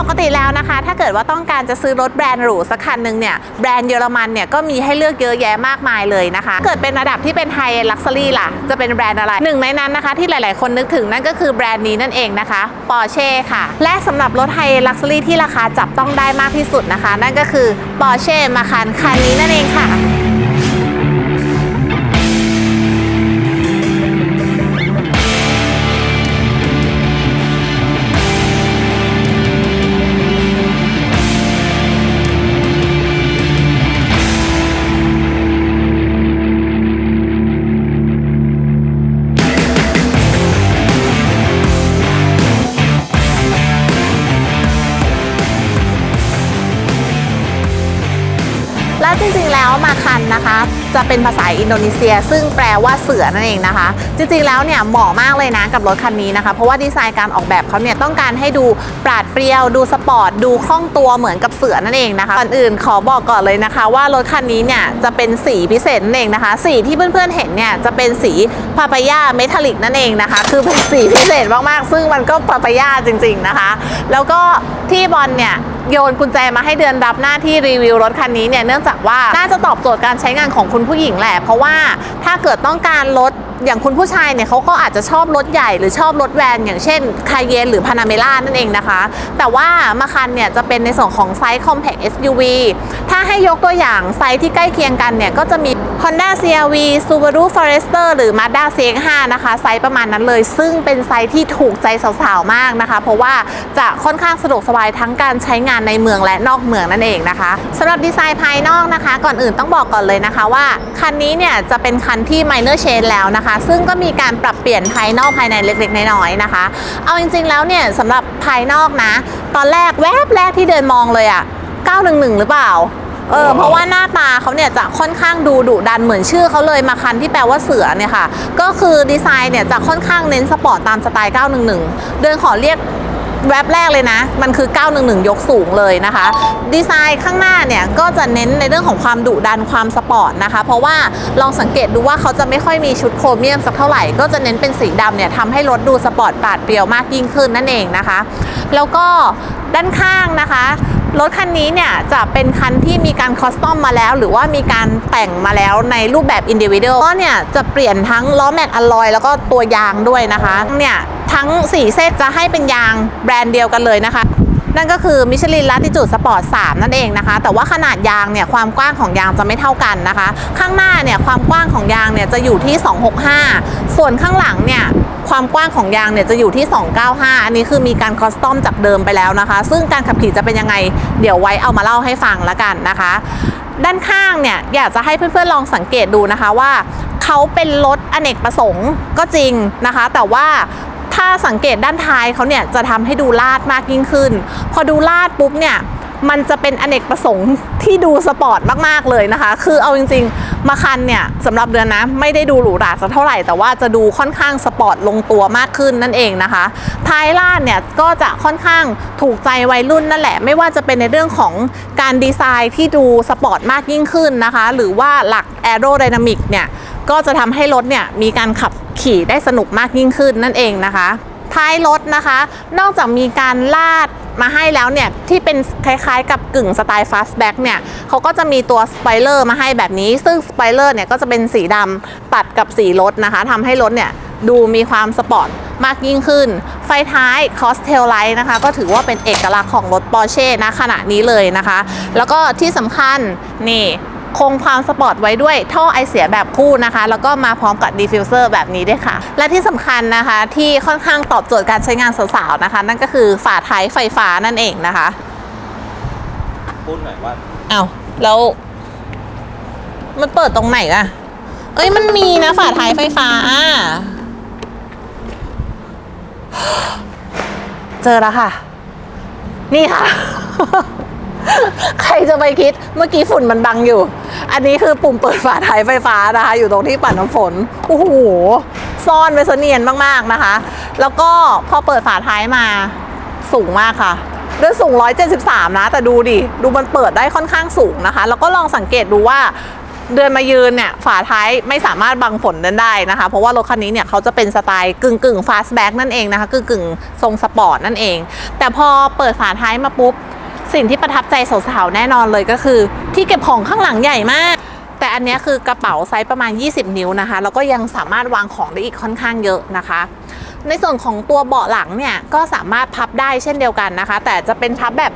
ปกติแล้วนะคะ ถ้าเกิดว่าต้องการจะซื้อรถแบรนด์หรูสักคันหนึ่งเนี่ยแบรนด์เยอรมันเนี่ยก็มีให้เลือกเยอะแยะมากมายเลยนะคะเกิดเป็นระดับที่เป็นไฮเอลักซ์รี่ล่ะ จะเป็นแบรนด์อะไรหนึ่งในนั้นนะคะ ที่หลายๆ คนนึกถึงนั่นก็คือแบรนด์นี้นั่นเองนะคะปอร์เช่ค่ะ และสำหรับรถไฮเอลักซ์รี่ที่ราคาจับต้องได้มากที่สุดนะคะ นั่นก็คือปอร์เช่มาคันคันนี้นั่นเองค่ะ 5 คันนะคะ จะเป็นภาษาอินโดนีเซีย ซึ่งแปลว่าเสือนั่นเองนะคะ จริงๆแล้วเนี่ยเหมาะมากเลยนะกับรถคันนี้นะคะ เพราะว่าดีไซน์การออกแบบเขาเนี่ยต้องการให้ดูปราดเปรียว ดูสปอร์ต ดูคล่องตัวเหมือนกับเสือนั่นเองนะคะก่อนอื่นขอบอกก่อนเลยนะคะ ว่ารถคันนี้เนี่ยจะเป็นสีพิเศษนั่นเองนะคะ สีที่เพื่อนๆเห็นเนี่ยจะเป็นสีพาปายาเมทัลลิกนั่นเองนะคะ คือเป็นสีพิเศษมากๆ ซึ่งมันก็พาปายาจริง ๆนะคะ แล้วก็ที่บอลเนี่ย โยนกุญแจมาให้เดือนรับหน้าที่รีวิวรถคันนี้เนี่ยเนื่องจากว่าน่าจะตอบโจทย์การใช้งานของคุณผู้หญิงแหละ เพราะว่าถ้าเกิดต้องการรถอย่างคุณผู้ชายเนี่ยเขาก็อาจจะชอบรถใหญ่หรือชอบรถแวนอย่างเช่นคายเยนหรือพานาเมล่านั่นเองนะคะ แต่ว่ามาคันเนี่ยจะเป็นในส่วนของไซส์ compact SUV ถ้าให้ยกตัวอย่างไซส์ที่ใกล้เคียงกันเนี่ยก็จะมี Honda CR-V Subaru Forester หรือ Mazda CX-5 นะคะไซส์ประมาณนั้นเลย ซึ่งเป็นไซส์ที่ถูกใจสาวๆมากนะคะ เพราะว่าจะค่อนข้างสะดวกสบายทั้งการใช้งานในเมืองและนอกเมืองนั่นเองนะคะสำหรับดีไซน์ภายนอกนะคะ ก่อนอื่นต้องบอกก่อนเลยนะคะว่า คันนี้เนี่ยจะเป็นคันที่ minor change แล้วนะคะ ซึ่งก็มีการปรับเปลี่ยนภายนอกภายในเล็กๆน้อยๆนะคะ เอาจริงๆแล้วเนี่ยสำหรับภายนอกนะ ตอนแรกแวบแรกที่เดินมองเลยอะ911 หรือเปล่า เออเพราะว่าหน้าตาเขาเนี่ยจะค่อนข้างดูดุดันเหมือนชื่อเขาเลยมาคันที่แปลว่าเสือเนี่ยค่ะ ก็คือดีไซน์เนี่ยจะค่อนข้างเน้นสปอร์ตตามสไตล์ 911 เดินขอเรียกแวบแรกเลยนะ มันคือ 911 ยกสูงเลยนะคะ ดีไซน์ข้างหน้าเนี่ย ก็จะเน้นในเรื่องของความดุดันความสปอร์ตนะคะ เพราะว่าลองสังเกตดูว่าเขาจะไม่ค่อยมีชุดโครเมียมสักเท่าไหร่ ก็จะเน้นเป็นสีดำเนี่ยทำให้รถดูสปอร์ตปราดเปรียวมากยิ่งขึ้นนั่นเองนะคะ แล้วก็ด้านข้างนะคะ รถคันนี้เนี่ยจะเป็นคันที่มีการคอสตอมมาแล้ว หรือว่ามีการแต่งมาแล้วในรูปแบบอินดิวิ u a l ก็เนี่ยจะเปลี่ยนทั้งล้อแม็กอลลอยแล้วก็ตัวยางด้วยนะคะเนี่ยทั้ง 4เซตจะให้เป็นยางแบรนด์เดียวกันเลยนะคะ นั่นก็คือมิชลินลาติจูดสปอร์ต3นั่นเองนะคะ แต่ว่าขนาดยางเนี่ยความกว้างของยางจะไม่เท่ากันนะคะ ข้างหน้าเนี่ยความกว้างของยางเนี่ยจะอยู่ที่ 265 ส่วนข้างหลังเนี่ย ความกว้างของยางเนี่ยจะอยู่ที่ 295 อันนี้คือมีการคอสตอมจากเดิมไปแล้วนะคะ ซึ่งการขับขี่จะเป็นยังไง เดี๋ยวไว้เอามาเล่าให้ฟังละกันนะคะ ด้านข้างเนี่ยอยากจะให้เพื่อนๆลองสังเกตดูนะคะว่าเขาเป็นรถอเนกประสงค์ก็จริงนะคะ แต่ว่าถ้าสังเกตด้านท้ายเขาเนี่ยจะทำให้ดูลาดมากยิ่งขึ้น พอดูลาดปุ๊บเนี่ย มันจะเป็นอเนกประสงค์ที่ดูสปอร์ตมากๆเลยนะคะ คือเอาจริงๆ มาคันเนี่ยสำหรับเดือนนะไม่ได้ดูหรูหราสักเท่าไหร่ แต่ว่าจะดูค่อนข้างสปอร์ตลงตัวมากขึ้นนั่นเองนะคะ ท้ายลาดเนี่ยก็จะค่อนข้างถูกใจวัยรุ่นนั่นแหละ ไม่ว่าจะเป็นในเรื่องของการดีไซน์ที่ดูสปอร์ตมากยิ่งขึ้นนะคะ หรือว่าหลักแอโรไดนามิกเนี่ยก็จะทำให้รถเนี่ยมีการขับขี่ได้สนุกมากยิ่งขึ้นนั่นเองนะคะ ท้ายรถนะคะ นอกจากมีการลาด มาให้แล้วเนี่ยที่เป็นคล้ายๆ กับกึ่งสไตล์ฟาสต์แบ็กเนี่ยเขาก็จะมีตัวสปอยเลอร์มาให้แบบนี้ ซึ่งสปอยเลอร์เนี่ยก็จะเป็นสีดำตัดกับสีรถนะคะทำให้รถเนี่ยดูมีความสปอร์ตมากยิ่งขึ้น ไฟท้ายคอสเทลไลท์นะคะ ก็ถือว่าเป็นเอกลักษณ์ของรถปอร์เช่นะขณะนี้เลยนะคะ แล้วก็ที่สำคัญนี่ คงความสปอร์ตไว้ด้วยท่อไอเสียแบบคู่นะคะ แล้วก็มาพร้อมกับดีฟิวเซอร์แบบนี้ด้วยค่ะ และที่สำคัญนะคะที่ค่อนข้างตอบโจทย์การใช้งานสาวๆนะคะ นั่นก็คือฝาท้ายไฟฟ้านั่นเองนะคะพูดหน่อยว่าเอา้าแล้ว มันเปิดตรงไหนอะเอ้ยมันมีนะฝาท้ายไฟฟ้า เจอแล้วค่ะ นี่ค่ะ ใครจะไปคิดเมื่อกี้ฝุ่นมันบังอยู่ อันนี้คือปุ่มเปิดฝาท้ายไฟฟ้านะคะ อยู่ตรงที่ปัดน้ำฝนโอ้โหซ่อนไว้เสนียนมากๆนะคะ แล้วก็พอเปิดฝาท้ายมาสูงมากค่ะด้วยสูง 173 นะ แต่ดูดิ ดูมันเปิดได้ค่อนข้างสูงนะคะ แล้วก็ลองสังเกตดูว่าเดือนมายืนเนี่ย ฝาท้ายไม่สามารถบังฝนนั้นได้นะคะ เพราะว่ารถคันนี้เนี่ยเขาจะเป็นสไตล์กึ่งกึ่งฟาสแบ็กนั่นเองนะคะกึ่งกึ่งทรงสปอร์ตนั่นเอง แต่พอเปิดฝาท้ายมาปุ๊บ สิ่งที่ประทับใจสาวๆแน่นอนเลยก็คือ ที่เก็บของข้างหลังใหญ่มาก แต่อันนี้คือกระเป๋าไซส์ประมาณ 20 นิ้วนะคะ แล้วก็ยังสามารถวางของได้อีกค่อนข้างเยอะนะคะ ในส่วนของตัวเบาะหลังเนี่ยก็สามารถพับได้เช่นเดียวกันนะคะ แต่จะเป็นพับแบบ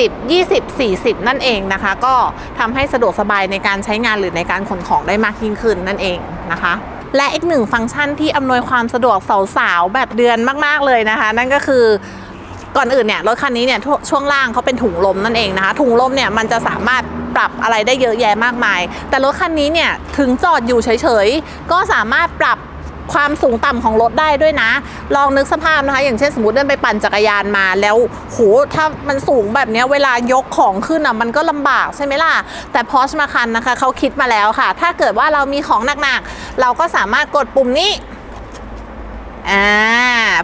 40 20 40 นั่นเองนะคะ ก็ทำให้สะดวกสบายในการใช้งานหรือในการขนของได้มากยิ่งขึ้นนั่นเองนะคะและอีกหนึ่งฟังก์ชันที่อำนวยความสะดวกสาวๆแบบเดือนมาก ๆ เลยนะคะ นั่นก็คือ ก่อนอื่นเนี่ยรถคันนี้เนี่ยช่วงล่างเขาเป็นถุงลมนั่นเองนะคะ ถุงลมเนี่ยมันจะสามารถปรับอะไรได้เยอะแยะมากมาย แต่รถคันนี้เนี่ยถึงจอดอยู่เฉยๆ ก็สามารถปรับความสูงต่ำของรถได้ด้วยนะ ลองนึกสภาพนะคะ อย่างเช่นสมมติเดินไปปั่นจักรยานมาแล้วโหถ้ามันสูงแบบนี้เวลายกของขึ้นอะมันก็ลำบากใช่ไหมล่ะ แต่พอชมาคันนะคะเขาคิดมาแล้วค่ะ ถ้าเกิดว่าเรามีของหนักๆ เราก็สามารถกดปุ่มนี้ อ่า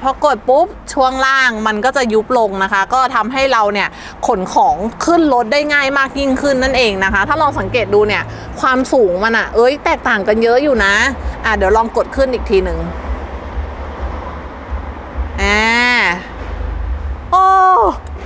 พอกดปุ๊บช่วงล่างมันก็จะยุบลงนะคะ ก็ทำให้เราเนี่ยขนของขึ้นรถได้ง่ายมากยิ่งขึ้นนั่นเองนะคะ ถ้าลองสังเกตดูเนี่ยความสูงมันอะเอ้ยแตกต่างกันเยอะอยู่นะอ่าเดี๋ยวลองกดขึ้นอีกทีหนึ่งอ่าโอ้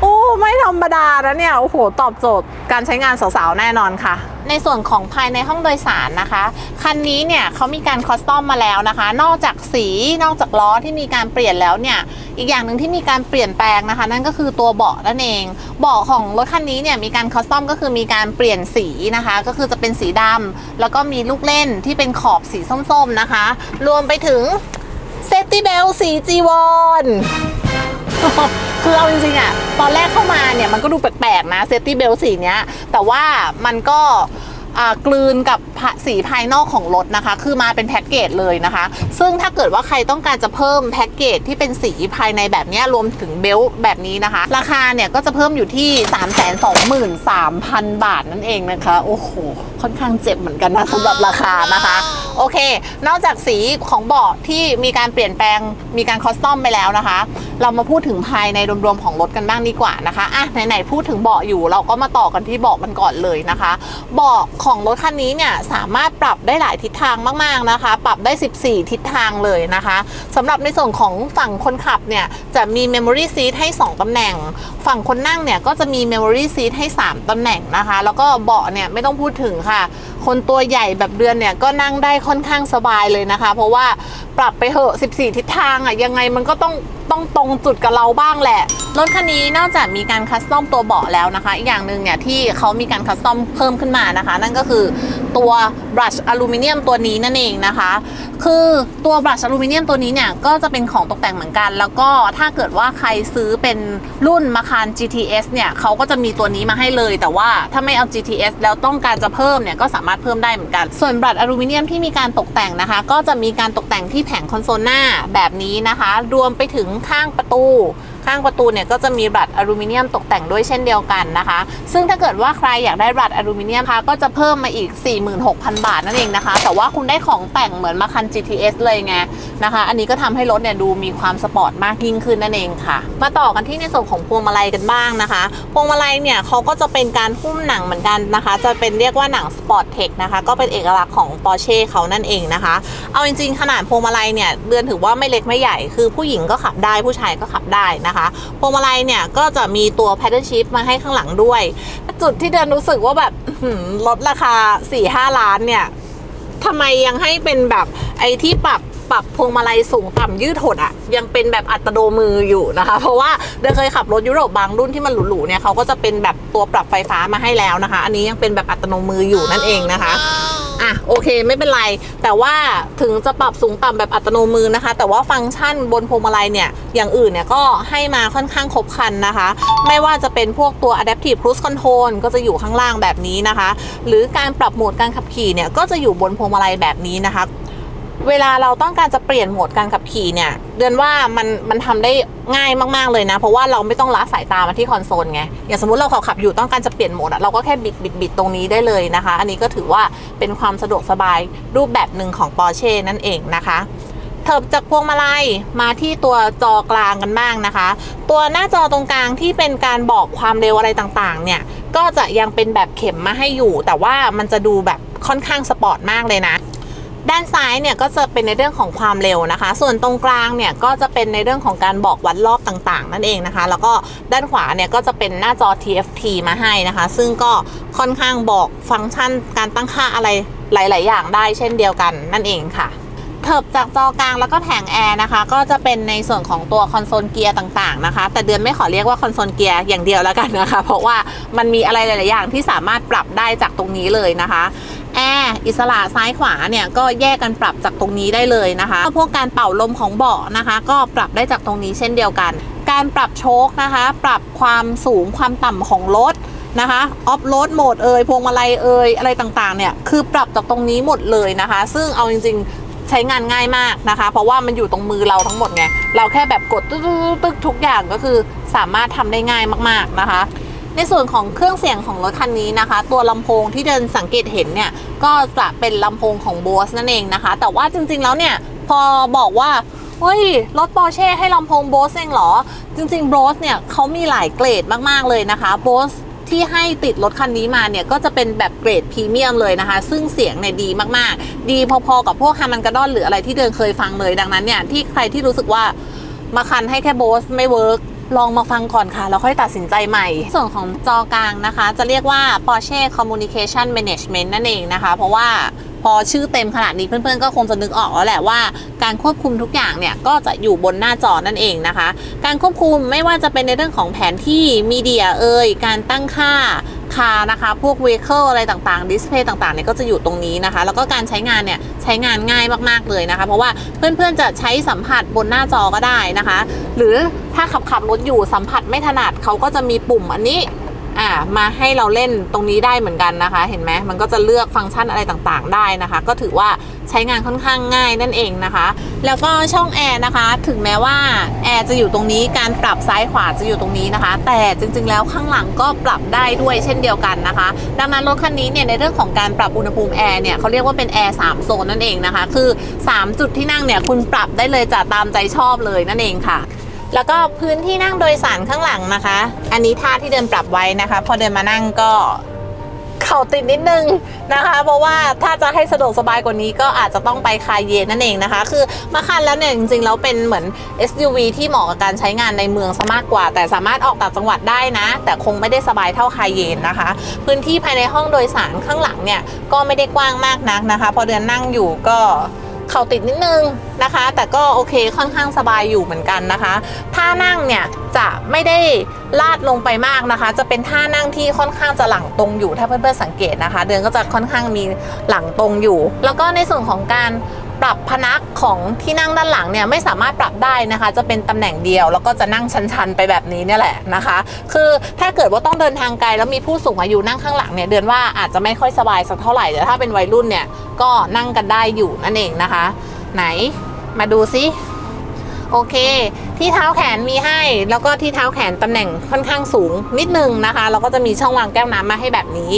โอ้ไม่ธ รรมดานะเนี่ย โอ้โห ตอบโจทย์การใช้งานสาวๆ แน่นอนค่ะ ในส่วนของภายในห้องโดยสารนะคะ คันนี้เนี่ยเขามีการคอสตอมมาแล้วนะคะ นอกจากสีนอกจากล้อที่มีการเปลี่ยนแล้วเนี่ย อีกอย่างหนึ่งที่มีการเปลี่ยนแปลงนะคะ นั่นก็คือตัวเบาะนั่นเอง เบาะของรถคันนี้เนี่ยมีการคอสตอมก็คือมีการเปลี่ยนสีนะคะ ก็คือจะเป็นสีดำแล้วก็มีลูกเล่นที่เป็นขอบสีส้มๆนะคะ รวมไปถึงเซฟตี้เบลสีจีวอน คือเอาจริงๆอะตอนแรกเข้ามาเนี่ยมันก็ดูแปลกๆนะเซฟตี้เบลสีเนี้ย แต่ว่ามันก็กลืนกับสีภายนอกของรถนะคะ คือมาเป็นแพ็กเกจเลยนะคะ ซึ่งถ้าเกิดว่าใครต้องการจะเพิ่มแพ็กเกจที่เป็นสีภายในแบบเนี้ยรวมถึงเบลต์แบบนี้นะคะ ราคาเนี่ยก็จะเพิ่มอยู่ที่ 3 2 3 0 0 0 บาทนั่นเองนะคะ โอ้โห ค่อนข้างเจ็บเหมือนกันนะสำหรับราคานะคะ โอเค นอกจากสีของเบาะที่มีการเปลี่ยนแปลงมีการคอสตอมไปแล้วนะคะ เรามาพูดถึงภายในรวมๆของรถกันบ้างดีกว่านะคะอะไหนๆพูดถึงเบาะอยู่เราก็มาต่อกันที่เบาะมันก่อนเลยนะคะเบาะของรถคันนี้เนี่ยสามารถปรับได้หลายทิศทางมากๆนะคะ ปรับได้ 14 ทิศทางเลยนะคะสำหรับในส่วนของฝั่งคนขับเนี่ยจะมี Memory Seat ให้ 2ตำแหน่ง ฝั่งคนนั่งเนี่ยก็จะมี Memory Seat ให้ 3ตำแหน่งนะคะ แล้วก็เบาะเนี่ยไม่ต้องพูดถึงค่ะ คนตัวใหญ่แบบเดือนเนี่ยก็นั่งได้ค่อนข้างสบายเลยนะคะ เพราะว่าปรับไปเหอะ 14 ทิศทางอะ่ะยังไงมันก็ต้อง ต้องตรงจุดกับเราบ้างแหละ รถคันนี้นอกจากมีการคัสตอมตัวเบาะแล้วนะคะ อีกอย่างหนึ่งเนี่ยที่เขามีการคัสตอมเพิ่มขึ้นมานะคะ นั่นก็คือตัวบรัชอลูมิเนียมตัวนี้นั่นเองนะคะ คือตัวบรัชอลูมิเนียมตัวนี้เนี่ยก็จะเป็นของตกแต่งเหมือนกัน แล้วก็ถ้าเกิดว่าใครซื้อเป็นรุ่นมาคาร GTS เนี่ยเขาก็จะมีตัวนี้มาให้เลย แต่ว่าถ้าไม่เอา GTS แล้วต้องการจะเพิ่มเนี่ยก็สามารถเพิ่มได้เหมือนกัน ส่วนบรัชอลูมิเนียมที่มีการตกแต่งนะคะ ก็จะมีการตกแต่งที่แผงคอนโซลหน้าแบบนี้นะคะ รวมไปถึงข้างประตู ข้างประตูเนี่ยก็จะมีบัตรอลูมิเนียมตกแต่งด้วยเช่นเดียวกันนะคะ ซึ่งถ้าเกิดว่าใครอยากได้บัตรอลูมิเนียมคะก็จะเพิ่มมาอีก 46,000 บาทนั่นเองนะคะ แต่ว่าคุณได้ของแต่งเหมือนมาคัน GTS เลยไงนะคะ อันนี้ก็ทำให้รถเนี่ยดูมีความสปอร์ตมากยิ่งขึ้นนั่นเองค่ะ มาต่อกันที่ในส่วนของพวงมาลัยกันบ้างนะคะพวงมาลัยเนี่ยเขาก็จะเป็นการหุ้มหนังเหมือนกันนะคะ จะเป็นเรียกว่าหนังสปอร์ตเทคนะคะก็เป็นเอกลักษณ์ของ Porsche เขานั่นเองนะคะ เอาจริงๆ ขนาดพวงมาลัยเนี่ยเดือนถือว่าไม่เล็กไม่ใหญ่คือผู้หญิงก็ขับได้ผู้ชายก็ขับได้นะคะพวงมาลัยเนี่ยก็จะมีตัว paddle shift มาให้ข้างหลังด้วย จุดที่เดือนรู้สึกว่าแบบลดราคา 4-5 ล้านเนี่ยทำไมยังให้เป็นแบบไอ้ที่ปรับ ปรับพวงมาลัยสูงต่ำยืดหดอะยังเป็นแบบอัตโนมืออยู่นะคะ เพราะว่าเดเคยขับรถยุโรปบางรุ่นที่มันหรูๆเนี่ยเขาก็จะเป็นแบบตัวปรับไฟฟ้ามาให้แล้วนะคะ อันนี้ยังเป็นแบบอัตโนมืออยู่นั่นเองนะคะอะโอเคไม่เป็นไร แต่ว่าถึงจะปรับสูงต่ำแบบอัตโนมือนะคะ แต่ว่าฟังก์ชันบนพวงมาลัยเนี่ย อย่างอื่นเนี่ยก็ให้มาค่อนข้างครบครันนะคะ ไม่ว่าจะเป็นพวกตัว adaptive cruise control ก็จะอยู่ข้างล่างแบบนี้นะคะ หรือการปรับโหมดการขับขี่เนี่ย ก็จะอยู่บนพวงมาลัยแบบนี้นะคะ เวลาเราต้องการจะเปลี่ยนโหมดการขับขี่เนี่ย เดือนว่ามันมันทำได้ง่ายมากๆเลยนะ เพราะว่าเราไม่ต้องละสายตามาที่คอนโซลไง อย่างสมมติเราขับขับอยู่ต้องการจะเปลี่ยนโหมดอะเราก็แค่บิดบิดบิดตรงนี้ได้เลยนะคะ อันนี้ก็ถือว่าเป็นความสะดวกสบายรูปแบบหนึ่งของ Porsche นั่นเองนะคะเถิบจากพวงมาลัยมาที่ตัวจอกลางกันบ้างนะคะ ตัวหน้าจอตรงกลางที่เป็นการบอกความเร็วอะไรต่างๆ เนี่ยก็จะยังเป็นแบบเข็มมาให้อยู่ แต่ว่ามันจะดูแบบค่อนข้างสปอร์ตมากเลยนะ ด้านซ้ายเนี่ยก็จะเป็นในเรื่องของความเร็วนะคะ ส่วนตรงกลางเนี่ยก็จะเป็นในเรื่องของการบอกวัดรอบต่างๆ นั่นเองนะคะ แล้วก็ด้านขวาเนี่ยก็จะเป็นหน้าจอ TFT มาให้นะคะ ซึ่งก็ค่อนข้างบอกฟังก์ชันการตั้งค่าอะไรหลาย ๆ อย่างได้เช่นเดียวกันนั่นเองค่ะเถิบจากจอกลางแล้วก็แผงแอร์นะคะ ก็จะเป็นในส่วนของตัวคอนโซลเกียร์ต่างๆนะคะ แต่เดือนไม่ขอเรียกว่าคอนโซลเกียร์อย่างเดียวแล้วกันนะคะ เพราะว่ามันมีอะไรหลาย ๆ อย่างที่สามารถปรับได้จากตรงนี้เลยนะคะ แอร์อิสระซ้ายขวาเนี่ยก็แยกกันปรับจากตรงนี้ได้เลยนะคะพวกการเป่าลมของเบาะนะคะ ก็ปรับได้จากตรงนี้เช่นเดียวกัน การปรับโชคนะคะ ปรับความสูงความต่ำของรถนะคะออฟโรดโหมดเอ่ยพวงมาลัยเอ่ยอะไรต่างๆเนี่ยคือปรับจากตรงนี้หมดเลยนะคะ ซึ่งเอาจริงๆใช้งานง่ายมากนะคะ เพราะว่ามันอยู่ตรงมือเราทั้งหมดไงเราแค่แบบกดตึ๊กๆตึ๊กทุกอย่างก็คือสามารถทำได้ง่ายมากๆนะคะ ในส่วนของเครื่องเสียงของรถคันนี้นะคะ ตัวลำโพงที่เดินสังเกตเห็นเนี่ยก็จะเป็นลำโพงของ Bose นั่นเองนะคะ แต่ว่าจริงๆแล้วเนี่ยพอบอกว่าเฮ้ย รถปอร์เช่ให้ลำโพง Bose เองเหรอ จริงๆ Bose เนี่ยเขามีหลายเกรดมากๆเลยนะคะ Bose ที่ให้ติดรถคันนี้มาเนี่ย ก็จะเป็นแบบเกรดพรีเมียมเลยนะคะ ซึ่งเสียงเนี่ยดีมากๆ ดีพอๆกับพวกฮามันกระดอนหรืออะไรที่เดินเคยฟังเลยดังนั้นเนี่ย ที่ใครที่รู้สึกว่ามาคันให้แค่ Bose ไม่เวิร์ก ลองมาฟังก่อนค่ะ แล้วค่อยตัดสินใจใหม่ ส่วนของจอกลางนะคะ จะเรียกว่า Porsche Communication Management นั่นเองนะคะ เพราะว่าพอชื่อเต็มขนาดนี้เพื่อนๆ ก็คงจะนึกออกแล้วแหละว่าการควบคุมทุกอย่างเนี่ยก็จะอยู่บนหน้าจอนั่นเองนะคะ การควบคุมไม่ว่าจะเป็นในเรื่องของแผนที่มีเดียเอ่ยการตั้งค่า คานะคะ พวกเวเคิลอะไรต่างๆ ดิสเพย์ต่างๆเนี่ยก็จะอยู่ตรงนี้นะคะ แล้วก็การใช้งานเนี่ยใช้งานง่ายมากๆเลยนะคะ เพราะว่าเพื่อนๆจะใช้สัมผัสบนหน้าจอก็ได้นะคะ หรือถ้าขับขับรถอยู่สัมผัสไม่ถนัดเขาก็จะมีปุ่มอันนี้ อ่ามาให้เราเล่นตรงนี้ได้เหมือนกันนะคะ เห็นไหมมันก็จะเลือกฟังก์ชันอะไรต่างๆ ได้นะคะ ก็ถือว่าใช้งานค่อนข้างง่ายนั่นเองนะคะ แล้วก็ช่องแอร์นะคะ ถึงแม้ว่าแอร์จะอยู่ตรงนี้การปรับซ้ายขวาจะอยู่ตรงนี้นะคะ แต่จริงๆแล้วข้างหลังก็ปรับได้ด้วยเช่นเดียวกันนะคะ ดังนั้นรถคันนี้เนี่ยในเรื่องของการปรับอุณหภูมิแอร์เนี่ยเขาเรียกว่าเป็นแอร์3โซนนั่นเองนะคะ คือ 3 จุดที่นั่งเนี่ยคุณปรับได้เลยจะตามใจชอบเลยนั่นเองค่ะ แล้วก็พื้นที่นั่งโดยสารข้างหลังนะคะ อันนี้ท่าที่เดินปรับไว้นะคะ พอเดินมานั่งก็เข่าติดนิดนึงนะคะ เพราะว่าถ้าจะให้สะดวกสบายกว่านี้ก็อาจจะต้องไปคายเยนนั่นเองนะคะ คือมาคันแล้วเนี่ยจริงๆแล้วเป็นเหมือน SUV ที่เหมาะกับการใช้งานในเมืองซะมากกว่า แต่สามารถออกต่างจังหวัดได้นะ แต่คงไม่ได้สบายเท่าคายเยนนะคะ พื้นที่ภายในห้องโดยสารข้างหลังเนี่ยก็ไม่ได้กว้างมากนักนะคะ พอเดินนั่งอยู่ก็ เข่าติดนิดนึงนะคะ แต่ก็โอเคค่อนข้างสบายอยู่เหมือนกันนะคะ ท่านั่งเนี่ยจะไม่ได้ลาดลงไปมากนะคะ จะเป็นท่านั่งที่ค่อนข้างจะหลังตรงอยู่ถ้าเพื่อนๆสังเกตนะคะ เดินก็จะค่อนข้างมีหลังตรงอยู่ แล้วก็ในส่วนของการ ปรับพนักของที่นั่งด้านหลังเนี่ยไม่สามารถปรับได้นะคะ จะเป็นตำแหน่งเดียว แล้วก็จะนั่งชันๆไปแบบนี้เนี่ยแหละนะคะ คือถ้าเกิดว่าต้องเดินทางไกลแล้วมีผู้สูงอายุนั่งข้างหลังเนี่ยเดือนว่าอาจจะไม่ค่อยสบายสักเท่าไหร่แต่ถ้าเป็นวัยรุ่นเนี่ยก็นั่งกันได้อยู่นั่นเองนะคะ ไหนมาดูซิ โอเค ที่เท้าแขนมีให้ แล้วก็ที่เท้าแขนตำแหน่งค่อนข้างสูงนิดนึงนะคะ แล้วก็จะมีช่องวางแก้วน้ำมาให้แบบนี้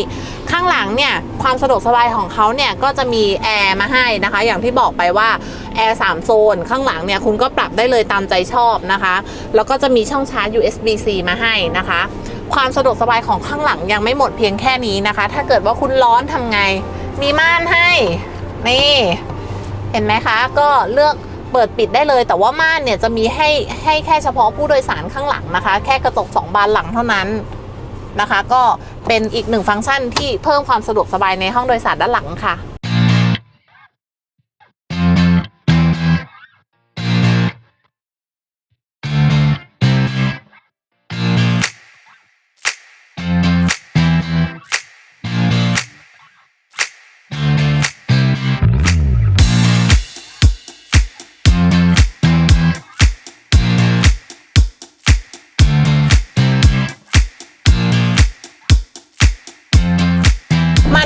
ข้างหลังเนี่ยความสะดวกสบายของเขาเนี่ยก็จะมีแอร์มาให้นะคะ อย่างที่บอกไปว่าแอร์3โซน ข้างหลังเนี่ยคุณก็ปรับได้เลยตามใจชอบนะคะ แล้วก็จะมีช่องชาร์จ USB-C มาให้นะคะ ความสะดวกสบายของข้างหลังยังไม่หมดเพียงแค่นี้นะคะ ถ้าเกิดว่าคุณร้อนทำไง มีม่านให้ นี่ เห็นไหมคะ ก็เลือก เปิดปิดได้เลย แต่ว่าม่านเนี่ยจะมีให้ให้แค่เฉพาะผู้โดยสารข้างหลังนะคะ แค่กระจก 2 บานหลังเท่านั้นนะคะ ก็เป็นอีกหนึ่งฟังก์ชันที่เพิ่มความสะดวกสบายในห้องโดยสารด้านหลังค่ะ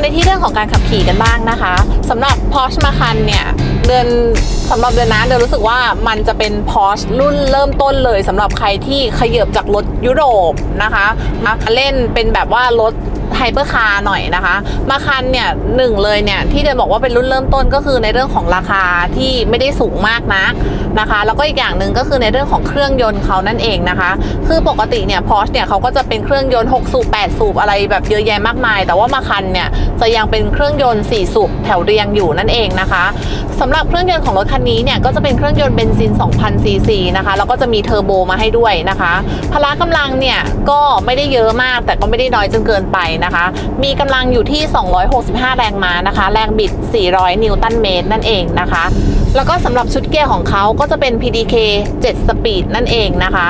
มาในที่เรื่องของการขับขี่กันบ้างนะคะสำหรับ Porsche Macan เนี่ยเดือนสำหรับเดือนนะเดือนรู้สึกว่ามันจะเป็น Porsche รุ่นเริ่มต้นเลยสำหรับใครที่ขยับจากรถยุโรปนะคะมาเล่นเป็นแบบว่ารถไฮเปอร์คาร์หน่อยนะคะ มาคันเนี่ยหนึ่งเลยเนี่ยที่เดนบอกว่าเป็นรุ่นเริ่มต้นก็คือในเรื่องของราคาที่ไม่ได้สูงมากนัก นะคะ แล้วก็อีกอย่างหนึ่งก็คือในเรื่องของเครื่องยนต์เขานั่นเองนะคะ คือปกติเนี่ยพอชเนี่ยเขาก็จะเป็นเครื่องยนต์ 6 สูบ 8 สูบอะไรแบบเยอะแยะมากมาย แต่ว่ามาคันเนี่ยจะยังเป็นเครื่องยนต์ 4 สูบแถวเรียงอยู่นั่นเองนะคะสำหรับเครื่องยนต์ของรถคันนี้เนี่ยก็จะเป็นเครื่องยนต์เบนซิน 2,000 ซีซีนะคะ แล้วก็จะมีเทอร์โบมาให้ด้วยนะคะ พละกำลังเนี่ยก็ไม่ได้เยอะมาก แต่ก็ไม่ได้น้อยจนเกินไปนะคะ มีกำลังอยู่ที่ 265 แรงม้านะคะ แรงบิด 400 นิวตันเมตรนั่นเองนะคะ แล้วก็สำหรับชุดเกียร์ของเขาก็็จะเป็น PDK 7 Speed นั่นเองนะคะ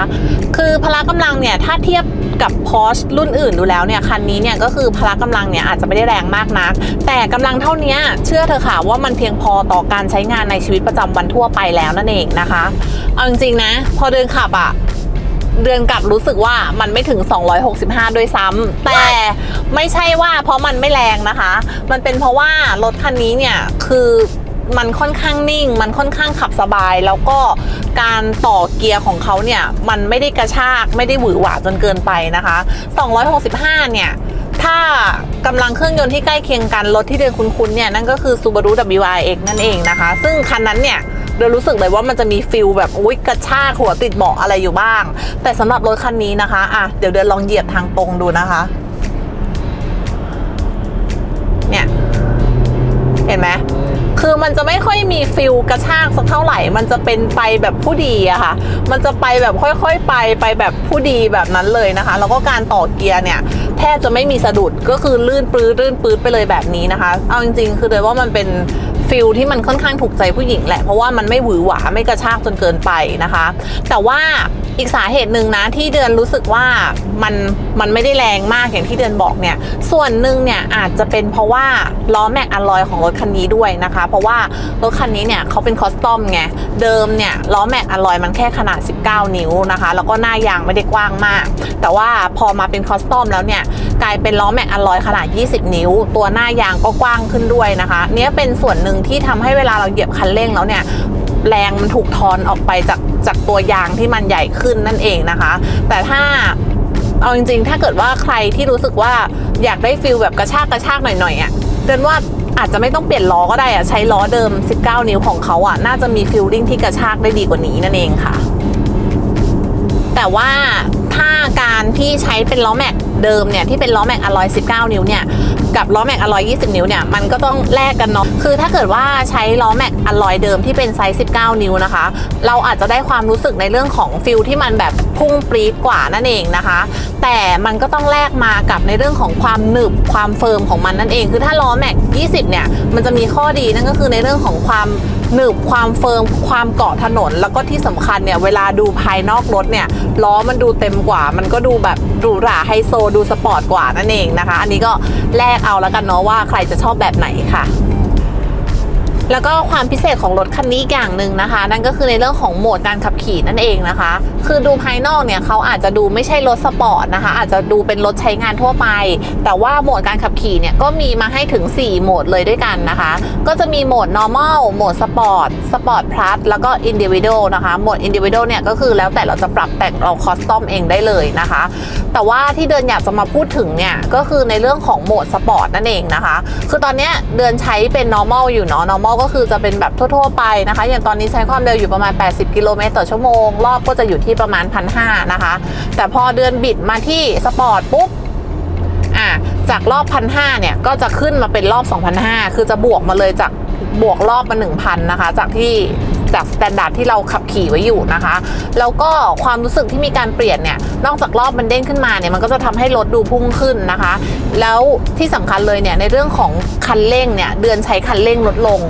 คือพละกำลังเนี่ยถ้าเทียบกับ Porsche รุ่นอื่นดูแล้วเนี่ยคันนี้เนี่ยก็คือพละกำลังเนี่ยอาจจะไม่ได้แรงมากนัก แต่กำลังเท่านี้เชื่อเธอค่ะว่ามันเพียงพอต่อการใช้งานในชีวิตประจำวันทั่วไปแล้วนั่นเองนะคะ เอาจริงๆนะ พอเดินขับอะเดือนกลับรู้สึกว่ามันไม่ถึง 265 ด้วยซ้ำแต่ไม่ใช่ว่าเพราะมันไม่แรงนะคะ มันเป็นเพราะว่ารถคันนี้เนี่ยคือ มันค่อนข้างนิ่ง มันค่อนข้างขับสบาย แล้วก็การต่อเกียร์ของเขาเนี่ย มันไม่ได้กระชากไม่ได้หวือหวาจนเกินไปนะคะ 265 เนี่ย ถ้ากำลังเครื่องยนต์ที่ใกล้เคียงกัน รถที่เดินคุ้นๆเนี่ย นั่นก็คือ Subaru WRX นั่นเองนะคะ ซึ่งคันนั้นเนี่ยเดี๋ยรู้สึกเลยว่ามันจะมีฟิลแบบอุ้ยกระชากหัวติดเบาะอะไรอยู่บ้าง แต่สำหรับรถคันนี้นะคะอะเดี๋ยวเดินลองเหยียบทางตรงดูนะคะ เนี่ย เห็นไหม คือมันจะไม่ค่อยมีฟิลกระชากสักเท่าไหร่ มันจะเป็นไปแบบผู้ดีอะค่ะ มันจะไปแบบค่อยๆไปไปแบบผู้ดีแบบนั้นเลยนะคะ แล้วก็การต่อเกียร์เนี่ยแทบจะไม่มีสะดุดก็คือลื่นปื้ดลื่นปื้ดไปเลยแบบนี้นะคะ เอาจริง ๆ คือเลยว่ามันเป็นฟิลที่มันค่อนข้างถูกใจผู้หญิงแหละ เพราะว่ามันไม่หวือหวาไม่กระชากจนเกินไปนะคะ แต่ว่า อีกสาเหตุหนึ่งนะที่เดือนรู้สึกว่ามันมันไม่ได้แรงมากอย่างที่เดือนบอกเนี่ย ส่วนหนึ่งเนี่ยอาจจะเป็นเพราะว่าล้อแม็กอะลอยของรถคันนี้ด้วยนะคะ เพราะว่ารถคันนี้เนี่ยเขาเป็นคอสตอมไงเดิมเนี่ยล้อแม็กอะลอยมันแค่ขนาด 19 นิ้วนะคะ แล้วก็หน้ายางไม่ได้กว้างมาก แต่ว่าพอมาเป็นคอสตอมแล้วเนี่ยกลายเป็นล้อแม็กอะลอยขนาด 20 นิ้ว ตัวหน้ายางก็กว้างขึ้นด้วยนะคะ เนี่ยเป็นส่วนหนึ่งที่ทำให้เวลาเราเหยียบคันเร่งแล้วเนี่ย แรงมันถูกทอนออกไปจากจากตัวยางที่มันใหญ่ขึ้นนั่นเองนะคะ แต่ถ้าเอาจริงๆ ถ้าเกิดว่าใครที่รู้สึกว่าอยากได้ฟิลแบบกระชากกระชากหน่อยๆอะเดินว่าอาจจะไม่ต้องเปลี่ยนล้อก็ได้อะใช้ล้อเดิม 19 นิ้วของเขาอะน่าจะมีฟิลลิ่งที่กระชากได้ดีกว่านี้นั่นเองค่ะ แต่ว่า ถ้าการที่ใช้เป็นล้อแม็กเดิมเนี่ยที่เป็นล้อแม็กอลอย19 นิ้วเนี่ยกับล้อแม็กอลอย20 นิ้วเนี่ยมันก็ต้องแลกกันเนาะคือถ้าเกิดว่าใช้ล้อแม็กอลอยเดิมที่เป็นไซส์19 นิ้วนะคะ เราอาจจะได้ความรู้สึกในเรื่องของฟิลที่มันแบบพุ่งปรี๊ดกว่านั่นเองนะคะ แต่มันก็ต้องแลกมากับในเรื่องของความหนึบความเฟิร์มของมันนั่นเอง คือถ้าล้อแม็ก20 เนี่ยมันจะมีข้อดีนั่นก็คือในเรื่องของความ หนึบความเฟิร์มความเกาะถนน แล้วก็ที่สำคัญเนี่ยเวลาดูภายนอกรถเนี่ยล้อมันดูเต็มกว่า มันก็ดูแบบหรูหราไฮโซดูสปอร์ตกว่านั่นเองนะคะ อันนี้ก็แลกเอาแล้วกันเนาะว่าใครจะชอบแบบไหนค่ะ แล้วก็ความพิเศษของรถคันนี้อย่างหนึ่งนะคะ นั่นก็คือในเรื่องของโหมดการขับขี่นั่นเองนะคะ คือดูภายนอกเนี่ยเขาอาจจะดูไม่ใช่รถสปอร์ตนะคะ อาจจะดูเป็นรถใช้งานทั่วไป แต่ว่าโหมดการขับขี่เนี่ยก็มีมาให้ถึง 4 โหมดเลยด้วยกันนะคะ ก็จะมีโหมด normal โหมด sport sport plus แล้วก็ individual นะคะ โหมด individual เนี่ยก็คือแล้วแต่เราจะปรับแต่งเราคอสตอมเองได้เลยนะคะ แต่ว่าที่เดินอยากจะมาพูดถึงเนี่ยก็คือในเรื่องของโหมดสปอร์ตนั่นเองนะคะ คือตอนเนี้ยเดินใช้เป็น normal อยู่เนาะ normal ก็คือจะเป็นแบบทั่ว ๆ ไปนะคะ อย่างตอนนี้ใช้ความเร็วอยู่ประมาณ 80 กิโลเมตรต่อชั่วโมง รอบก็จะอยู่ที่ประมาณ 1,500 นะคะ แต่พอเดือนบิดมาที่สปอร์ตปุ๊บอะจากรอบพันห้าเนี่ยก็จะขึ้นมาเป็นรอบ 2,500 คือจะบวกมาเลยจากบวกรอบมา 1,000 นะคะ จากที่ จากสแตนดาร์ดที่เราขับขี่ไว้อยู่นะคะ แล้วก็ความรู้สึกที่มีการเปลี่ยนเนี่ย นอกจากรอบมันเด้งขึ้นมาเนี่ย มันก็จะทำให้รถดูพุ่งขึ้นนะคะ แล้วที่สำคัญเลยเนี่ยในเรื่องของคันเร่งเนี่ยเดือนใช้คันเร่งลดลง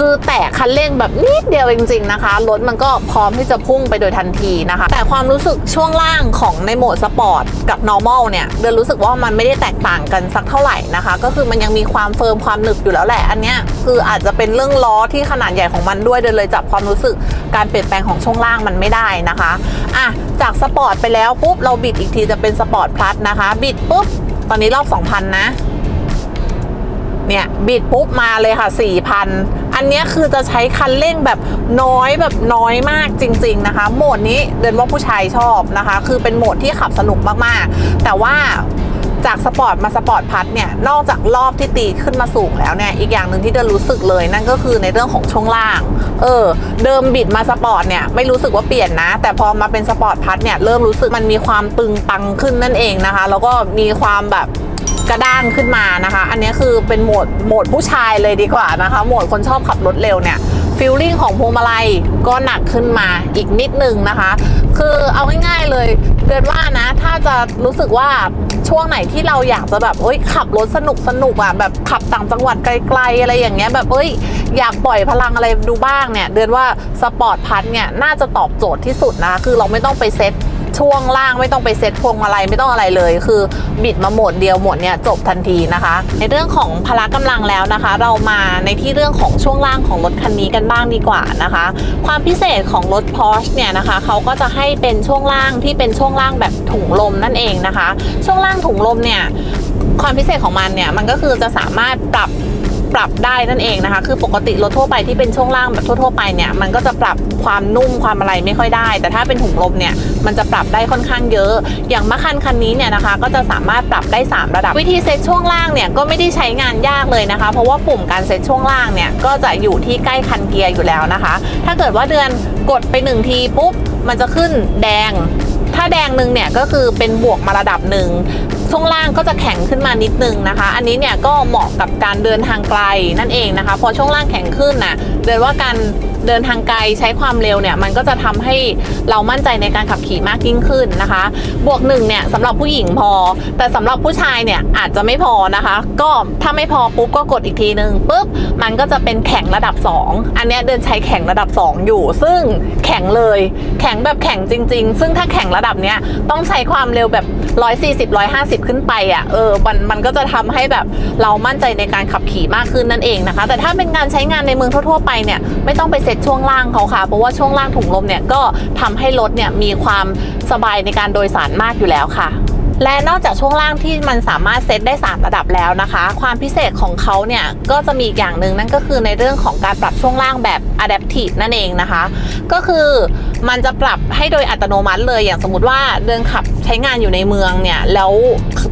คือแตะคันเร่งแบบนิดเดียวจริงๆนะคะ รถมันก็พร้อมที่จะพุ่งไปโดยทันทีนะคะ แต่ความรู้สึกช่วงล่างของในโหมดสปอร์ตกับ normal เนี่ยเดือนรู้สึกว่ามันไม่ได้แตกต่างกันสักเท่าไหร่นะคะ ก็คือมันยังมีความเฟิร์มความหนึบอยู่แล้วแหละ อันเนี้ยคืออาจจะเป็นเรื่องล้อที่ขนาดใหญ่ของมันด้วยเดือนเลยจับความความรู้สึกการเปลี่ยนแปลงของช่วงล่างมันไม่ได้นะคะอะจากสปอร์ตไปแล้วปุ๊บเราบิดอีกทีจะเป็นสปอร์ตพลัสนะคะ บิดปุ๊บตอนนี้รอบ 2,000 นะเนี่ยบิดปุ๊บมาเลยค่ะ 4,000 อันนี้คือจะใช้คันเร่งแบบน้อยแบบน้อยมากจริง ๆนะคะ โหมดนี้เดินว่าผู้ชายชอบนะคะ คือเป็นโหมดที่ขับสนุกมากๆ แต่ว่า จากสปอร์ตมาสปอร์ตพัทเนี่ยนอกจากรอบที่ตีขึ้นมาสูงแล้วเนี่ยอีกอย่างหนึ่งที่เดินรู้สึกเลยนั่นก็คือในเรื่องของช่วงล่าง เออ เดิมบิดมาสปอร์ตเนี่ยไม่รู้สึกว่าเปลี่ยนนะ แต่พอมาเป็นสปอร์ตพัทเนี่ยเริ่มรู้สึกมันมีความตึงตังขึ้นนั่นเองนะคะ แล้วก็มีความแบบกระด้างขึ้นมานะคะ อันนี้คือเป็นโหมดโหมดผู้ชายเลยดีกว่านะคะ โหมดคนชอบขับรถเร็วเนี่ยฟิลลิ่งของพวงมาลัยก็หนักขึ้นมาอีกนิดนึงนะคะ คือเอาง่ายๆเลย เดือนว่านะ ถ้าจะรู้สึกว่าช่วงไหนที่เราอยากจะแบบเอ้ยขับรถสนุกสนุกอะแบบขับต่างจังหวัดไกลๆอะไรอย่างเงี้ยแบบเอ้ยอยากปล่อยพลังอะไรดูบ้างเนี่ย เดือนว่าสปอร์ตพัทเนี่ยน่าจะตอบโจทย์ที่สุดนะคะคือเราไม่ต้องไปเซ็ต ช่วงล่างไม่ต้องไปเซ็ตพวงมาลัยไม่ต้องอะไรเลย คือบิดมาโหมดเดียวโหมดเนี่ยจบทันทีนะคะ ในเรื่องของพละกำลังแล้วนะคะ เรามาในที่เรื่องของช่วงล่างของรถคันนี้กันบ้างดีกว่านะคะ ความพิเศษของรถ Porsche เนี่ยนะคะเขาก็จะให้เป็นช่วงล่างที่เป็นช่วงล่างแบบถุงลมนั่นเองนะคะ ช่วงล่างถุงลมเนี่ยความพิเศษของมันเนี่ยมันก็คือจะสามารถปรับ ปรับได้นั่นเองนะคะ คือปกติรถทั่วไปที่เป็นช่วงล่างแบบทั่วๆไปเนี่ยมันก็จะปรับความนุ่มความอะไรไม่ค่อยได้ แต่ถ้าเป็นถุงลมเนี่ยมันจะปรับได้ค่อนข้างเยอะ อย่างมะคันคันนี้เนี่ยนะคะ ก็จะสามารถปรับได้ 3 ระดับ วิธีเซตช่วงล่างเนี่ยก็ไม่ได้ใช้งานยากเลยนะคะ เพราะว่าปุ่มการเซตช่วงล่างเนี่ยก็จะอยู่ที่ใกล้คันเกียร์อยู่แล้วนะคะ ถ้าเกิดว่าเดือนกดไปหนึ่งทีปุ๊บมันจะขึ้นแดง ถ้าแดงหนึ่งเนี่ยก็คือเป็นบวกมาระดับหนึ่งช่วงล่างก็จะแข็งขึ้นมานิดนึงนะคะ อันนี้เนี่ยก็เหมาะกับการเดินทางไกลนั่นเองนะคะ พอช่วงล่างแข็งขึ้นนะเดินว่าการเดินทางไกลใช้ความเร็วเนี่ยมันก็จะทำให้เรามั่นใจในการขับขี่มากยิ่งขึ้นนะคะ บวกหนึ่งเนี่ยสำหรับผู้หญิงพอ แต่สำหรับผู้ชายเนี่ยอาจจะไม่พอนะคะ ก็ถ้าไม่พอปุ๊บก็กดอีกทีนึงปุ๊บมันก็จะเป็นแข็งระดับ 2 อันเนี้ยเดินใช้แข็งระดับ 2 อยู่ ซึ่งแข็งเลย แข็งแบบแข็งจริง ๆ ซึ่งถ้าแข็งระดับเนี้ยต้องใช้ความเร็วแบบ 140 150 ขึ้นไปอะเออมันมันก็จะทำให้แบบเรามั่นใจในการขับขี่มากขึ้นนั่นเองนะคะ แต่ถ้าเป็นการใช้งานในเมืองทั่วๆไปเนี่ยไม่ต้องไปเซ็ตช่วงล่างเขาค่ะ เพราะว่าช่วงล่างถุงลมเนี่ยก็ทำให้รถเนี่ยมีความสบายในการโดยสารมากอยู่แล้วค่ะและนอกจากช่วงล่างที่มันสามารถเซตได้ 3 ระดับแล้วนะคะ ความพิเศษของเขาเนี่ยก็จะมีอีกอย่างหนึ่งนั่นก็คือในเรื่องของการปรับช่วงล่างแบบ adaptive นั่นเองนะคะ ก็คือมันจะปรับให้โดยอัตโนมัติเลยอย่างสมมติว่าเดินขับใช้งานอยู่ในเมืองเนี่ยแล้ว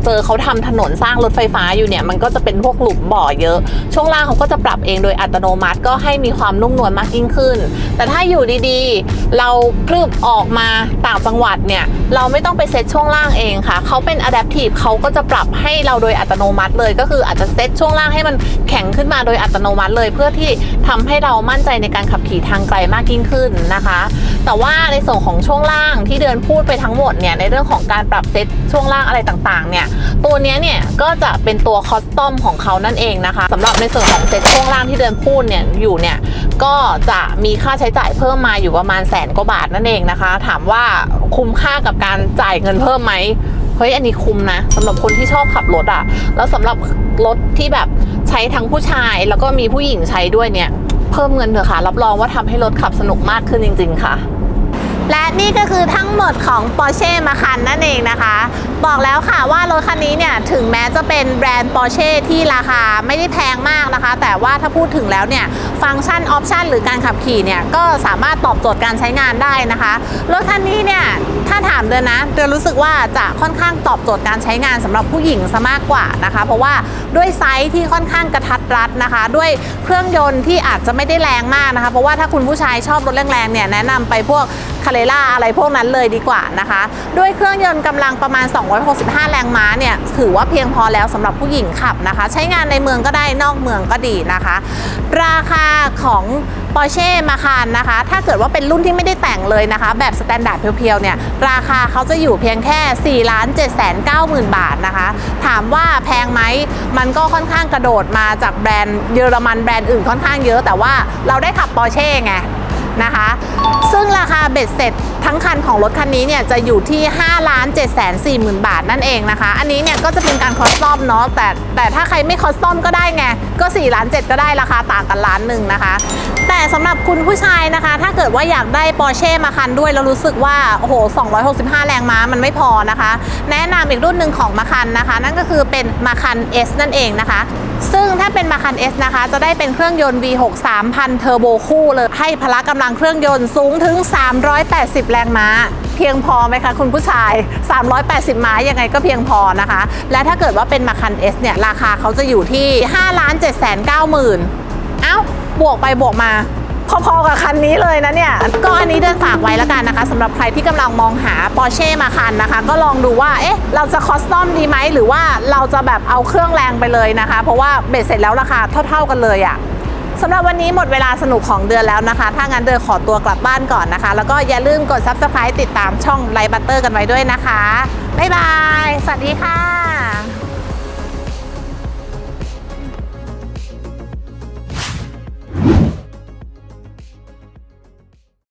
เจอเขาทำถนนสร้างรถไฟฟ้าอยู่เนี่ยมันก็จะเป็นพวกหลุมบ่อเยอะ ช่วงล่างเขาก็จะปรับเองโดยอัตโนมัติก็ให้มีความนุ่มนวลมากยิ่งขึ้น แต่ถ้าอยู่ดีๆ เราพรึบออกมาต่างจังหวัดเนี่ยเราไม่ต้องไปเซตช่วงล่างเองค่ะเขาเป็น adaptive เขาก็จะปรับให้เราโดยอัตโนมัติเลย ก็คืออาจจะเซตช่วงล่างให้มันแข็งขึ้นมาโดยอัตโนมัติเลย เพื่อที่ทำให้เรามั่นใจในการขับขี่ทางไกลมากยิ่งขึ้นนะคะแต่ว่าในส่วนของช่วงล่างที่เดินพูดไปทั้งหมดเนี่ยในเรื่องของการปรับเซตช่วงล่างอะไรต่างๆเนี่ยตัวนี้เนี่ยก็จะเป็นตัวคอสตอมของเขานั่นเองนะคะสำหรับในส่วนของเซตช่วงล่างที่เดินพูดเนี่ยอยู่เนี่ยก็จะมีค่าใช้จ่ายเพิ่มมาอยู่ประมาณแสนกว่าบาทนั่นเองนะคะ ถามว่าคุ้มค่ากับการจ่ายเงินเพิ่มไหมเฮ้ยอันนี้คุ้มนะสำหรับคนที่ชอบขับรถอะแล้วสำหรับรถที่แบบใช้ทั้งผู้ชายแล้วก็มีผู้หญิงใช้ด้วยเนี่ย เพิ่มเงินเถอะค่ะ รับรองว่าทำให้รถขับสนุกมากขึ้นจริง ๆ ค่ะ และนี่ก็คือทั้งหมดของ Porsche Macan นั่นเองนะคะ บอกแล้วค่ะว่ารถคันนี้เนี่ยถึงแม้จะเป็นแบรนด์ Porsche ที่ราคาไม่ได้แพงมากนะคะ แต่ว่าถ้าพูดถึงแล้วเนี่ยฟังก์ชันออปชันหรือการขับขี่เนี่ยก็สามารถตอบโจทย์การใช้งานได้นะคะ รถคันนี้เนี่ยถ้าถามเดือนนะเดือนรู้สึกว่าจะค่อนข้างตอบโจทย์การใช้งานสำหรับผู้หญิงซะมากกว่านะคะ เพราะว่าด้วยไซส์ที่ค่อนข้างกระทัดรัดนะคะ ด้วยเครื่องยนต์ที่อาจจะไม่ได้แรงมากนะคะ เพราะว่าถ้าคุณผู้ชายชอบรถแรงๆเนี่ยแนะนำไปพวก คาเรล่าอะไรพวกนั้นเลยดีกว่านะคะ ด้วยเครื่องยนต์กำลังประมาณ 265 แรงม้าเนี่ยถือว่าเพียงพอแล้วสำหรับผู้หญิงขับนะคะ ใช้งานในเมืองก็ได้นอกเมืองก็ดีนะคะ ราคาของ Porsche Macan นะคะ ถ้าเกิดว่าเป็นรุ่นที่ไม่ได้แต่งเลยนะคะ แบบสแตนดาร์ดเพียวๆ เนี่ย ราคาเขาจะอยู่เพียงแค่4 7 9 0 0 0 บาทนะคะ ถามว่าแพงไหม มันก็ค่อนข้างกระโดดมาจากแบรนด์เยอรมันแบรนด์อื่นค่อนข้างเยอะ แต่ว่าเราได้ขับ Porsche ไง นะคะ ซึ่งราคาเบ็ดเสร็จทั้งคันของรถคันนี้เนี่ยจะอยู่ที่ 5 ล้าน7 4 0 0 0 0 บาทนั่นเองนะคะ อันนี้เนี่ยก็จะเป็นการคอสตอมเนาะแต่แต่ถ้าใครไม่คอสตอมก็ได้ไงก็4ล้าน7ก็ได้ราคาต่างกันล้านหนึ่งนะคะ แต่สำหรับคุณผู้ชายนะคะ ถ้าเกิดว่าอยากได้ปอร์เช่มาคันด้วยแล้วรู้สึกว่า โอ้โห 265 แรงม้ามันไม่พอนะคะ แนะนำอีกรุ่นหนึ่งของมาคันนะคะ นั่นก็คือเป็นมาคัน S นั่นเองนะคะซึ่งถ้าเป็นมาคัน S นะคะ จะได้เป็นเครื่องยนต์ V6 3000 เทอร์โบคู่เลย ให้พละกำลังเครื่องยนต์สูงถึง 380 แรงม้า เพียงพอไหมคะคุณผู้ชาย 380ม้ายังไงก็เพียงพอนะคะ และถ้าเกิดว่าเป็นมาคัน S เนี่ย ราคาเขาจะอยู่ที่5 7 9 0 0 0 0เอ้า บวกไปบวกมาพอๆกับคันนี้เลยนะเนี่ย ก็อันนี้เดินฝากไว้แล้วกันนะคะสำหรับใครที่กำลังมองหา Porsche มาคันนะคะ ก็ลองดูว่า เอ๊ะ เราจะคอสตอมดีไหม หรือว่าเราจะแบบเอาเครื่องแรงไปเลยนะคะ เพราะว่าเบ็ดเสร็จแล้วราคาเท่า ๆกันเลยอะ่ะ สำหรับวันนี้หมดเวลาสนุกของเดือนแล้วนะคะ ถ้างั้นเดือนขอตัวกลับบ้านก่อนนะคะ แล้วก็อย่าลืมกด Subscribe ติดตามช่องไลบัตเตอร์กันไว้ด้วยนะคะ บ๊ายบาย สวัสดีค่ะ